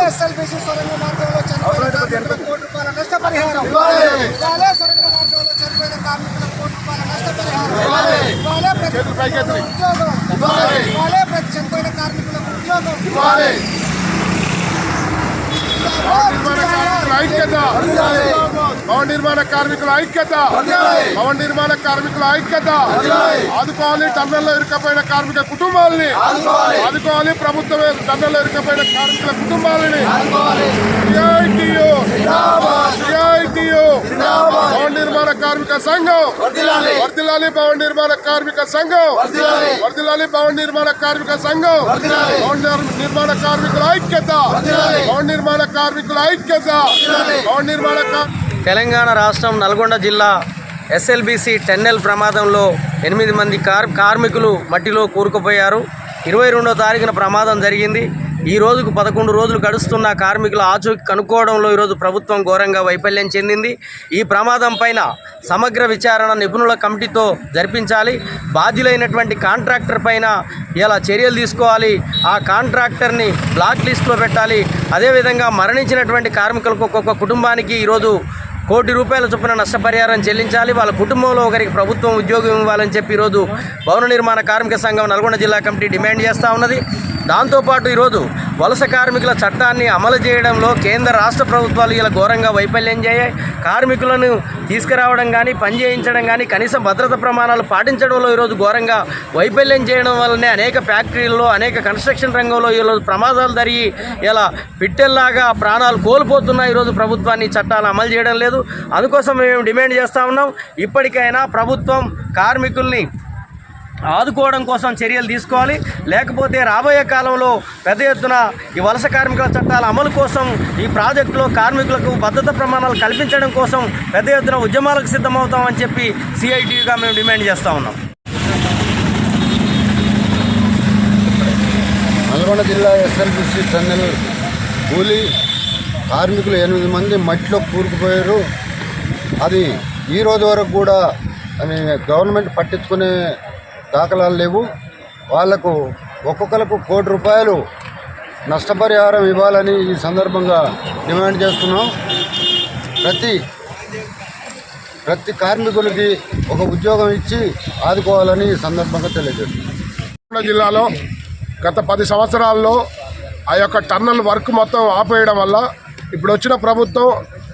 SLBC సొరంగ మార్గంలో చనిపోయిన కోటి రూపాయల నష్టపరిహారం. ఇవ్వాలి. సొరంగ మార్గంలో చనిపోయిన కార్మికులకు కోటి రూపాయల నష్టపరిహారం. ఇవ్వాలి. ప్రతి ఉద్యోగం. ఇవ్వాలి. ప్రతి చనిపోయిన కార్మికులకు ఉద్యోగం. ఐక్యత. భవన నిర్మాణ కార్మికుల ఐక్యత. భవన నిర్మాణ కార్మికుల ఐక్యత. ఆదుకోవాలి టన్నెల్లో ఇరుకపోయిన కార్మిక కుటుంబాలని. ఆదుకోవాలి. ప్రభుత్వ టన్నెల్లో ఇరుకపోయిన కార్మికుల కుటుంబాలని. CITU, భవన నిర్మాణ కార్మిక సంఘం. వర్దిలాలి భవన నిర్మాణ కార్మిక సంఘం. వర్దిలాలి భవన నిర్మాణ కార్మిక సంఘం. భవన నిర్మాణ కార్మికుల ఐక్యత. భవన నిర్మాణ కార్మికుల ఐక్యత. భవన నిర్మాణ తెలంగాణ రాష్ట్రం నల్గొండ జిల్లా ఎస్ఎల్బిసి టెన్నెల్ ప్రమాదంలో ఎనిమిది మంది కార్ కార్మికులు మట్టిలో కూరుకుపోయారు. ఇరవై రెండో తారీఖున ప్రమాదం జరిగింది. ఈ రోజుకు పదకొండు రోజులు గడుస్తున్న కార్మికుల ఆచూకీ కనుక్కోవడంలో ఈరోజు ప్రభుత్వం ఘోరంగా వైఫల్యం చెందింది. ఈ ప్రమాదం పైన సమగ్ర విచారణ నిపుణుల కమిటీతో జరిపించాలి. బాధ్యులైనటువంటి కాంట్రాక్టర్ పైన ఇలా చర్యలు తీసుకోవాలి. ఆ కాంట్రాక్టర్ని బ్లాక్ లిస్ట్లో పెట్టాలి. అదేవిధంగా మరణించినటువంటి కార్మికులకు ఒక్కొక్క కుటుంబానికి ఈరోజు కోటి రూపాయల చొప్పున నష్టపరిహారం చెల్లించాలి. వాళ్ళ కుటుంబంలో ఒకరికి ప్రభుత్వం ఉద్యోగం ఇవ్వాలని చెప్పి ఈరోజు భవన నిర్మాణ కార్మిక సంఘం నల్గొండ జిల్లా కమిటీ డిమాండ్ చేస్తూ ఉన్నది. దాంతోపాటు ఈరోజు వలస కార్మికుల చట్టాన్ని అమలు చేయడంలో కేంద్ర రాష్ట్ర ప్రభుత్వాలు ఇలా ఘోరంగా వైఫల్యం చేయాయి. కార్మికులను తీసుకురావడం కానీ పని చేయించడం కానీ కనీస భద్రత ప్రమాణాలు పాటించడంలో ఈరోజు ఘోరంగా వైఫల్యం చేయడం వల్లనే అనేక ఫ్యాక్టరీల్లో అనేక కన్స్ట్రక్షన్ రంగంలో ఈరోజు ప్రమాదాలు జరిగి ఇలా పిట్టెల్లాగా ప్రాణాలు కోల్పోతున్నాయి ఈరోజు ప్రభుత్వాన్ని. చట్టాలు అమలు చేయడం లేదు. అందుకోసం మేము డిమాండ్ చేస్తూ ఉన్నాం. ఇప్పటికైనా ప్రభుత్వం కార్మికుల్ని ఆదుకోవడం కోసం చర్యలు తీసుకోవాలి. లేకపోతే రాబోయే కాలంలో పెద్ద ఎత్తున ఈ వలస కార్మికుల చట్టాల అమలు కోసం ఈ ప్రాజెక్టులో కార్మికులకు భద్రత ప్రమాణాలు కల్పించడం కోసం పెద్ద ఎత్తున ఉద్యమాలకు సిద్ధమవుతామని చెప్పి సిఐటిగా మేము డిమాండ్ చేస్తూ ఉన్నాం. నల్గొండ జిల్లా ఎస్ఎల్బిసి టన్నెల్ కూలి కార్మికులు ఎనిమిది మంది మట్టిలో కూరుకుపోయారు. అది ఈ రోజు వరకు కూడా అని గవర్నమెంట్ పట్టించుకునే దాఖలాలు లేవు. వాళ్ళకు ఒక్కొక్కరికి కోటి రూపాయలు నష్టపరిహారం ఇవ్వాలని ఈ సందర్భంగా డిమాండ్ చేస్తున్నాం. ప్రతి ప్రతి కార్మికులకి ఒక ఉద్యోగం ఇచ్చి ఆదుకోవాలని ఈ సందర్భంగా తెలియజేస్తున్నాం. జిల్లాలో గత పది సంవత్సరాల్లో ఆ యొక్క టన్నల్ వర్క్ మొత్తం ఆపేయడం వల్ల ఇప్పుడు వచ్చిన ప్రభుత్వం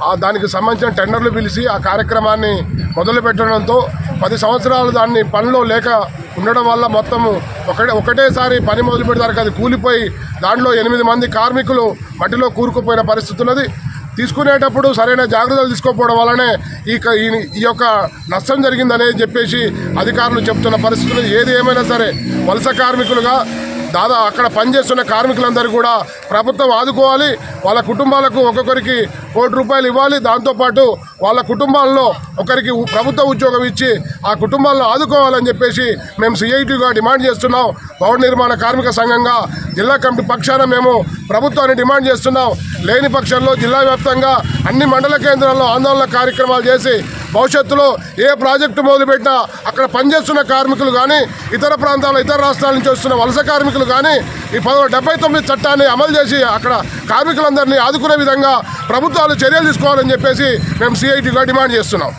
ఆ దానికి సంబంధించిన టెండర్లు పిలిచి ఆ కార్యక్రమాన్ని మొదలుపెట్టడంతో పది సంవత్సరాలు దాన్ని పనిలో లేక ఉండడం వల్ల మొత్తము ఒకటే ఒకటేసారి పని మొదలు పెడతారు అది కూలిపోయి దాంట్లో ఎనిమిది మంది కార్మికులు మట్టిలో కూరుకుపోయిన పరిస్థితి ఉన్నది. తీసుకునేటప్పుడు సరైన జాగ్రత్తలు తీసుకోకపోవడం వల్లనే ఈ ఈ ఈ యొక్క నష్టం జరిగిందనేది చెప్పేసి అధికారులు చెప్తున్న పరిస్థితులు ఏది ఏమైనా సరే వలస కార్మికులుగా దాదా అక్కడ పనిచేస్తున్న కార్మికులందరూ కూడా ప్రభుత్వం ఆదుకోవాలి. వాళ్ళ కుటుంబాలకు ఒక్కొక్కరికి కోటి రూపాయలు ఇవ్వాలి. దాంతోపాటు వాళ్ళ కుటుంబాల్లో ఒకరికి ఉ- ప్రభుత్వ ఉద్యోగం ఇచ్చి ఆ కుటుంబాలను ఆదుకోవాలని చెప్పేసి మేము సిఐటిగా డిమాండ్ చేస్తున్నాం. భవన నిర్మాణ కార్మిక సంఘంగా జిల్లా కమిటీ పక్షాన మేము ప్రభుత్వాన్ని డిమాండ్ చేస్తున్నాం. లేని పక్షంలో జిల్లా వ్యాప్తంగా అన్ని మండల కేంద్రాల్లో ఆందోళన కార్యక్రమాలు చేసి భవిష్యత్తులో ఏ ప్రాజెక్టు మొదలుపెట్టినా అక్కడ పనిచేస్తున్న కార్మికులు కానీ ఇతర ప్రాంతాల ఇతర రాష్ట్రాల నుంచి వస్తున్న వలస కార్మికులు కానీ ఈ పదవ డెబ్బై తొమ్మిది చట్టాన్ని అమలు చేసి అక్కడ కార్మికులందరినీ ఆదుకునే విధంగా ప్రభుత్వాలు చర్యలు తీసుకోవాలని చెప్పేసి మేము సిఐటిగా డిమాండ్ చేస్తున్నాం.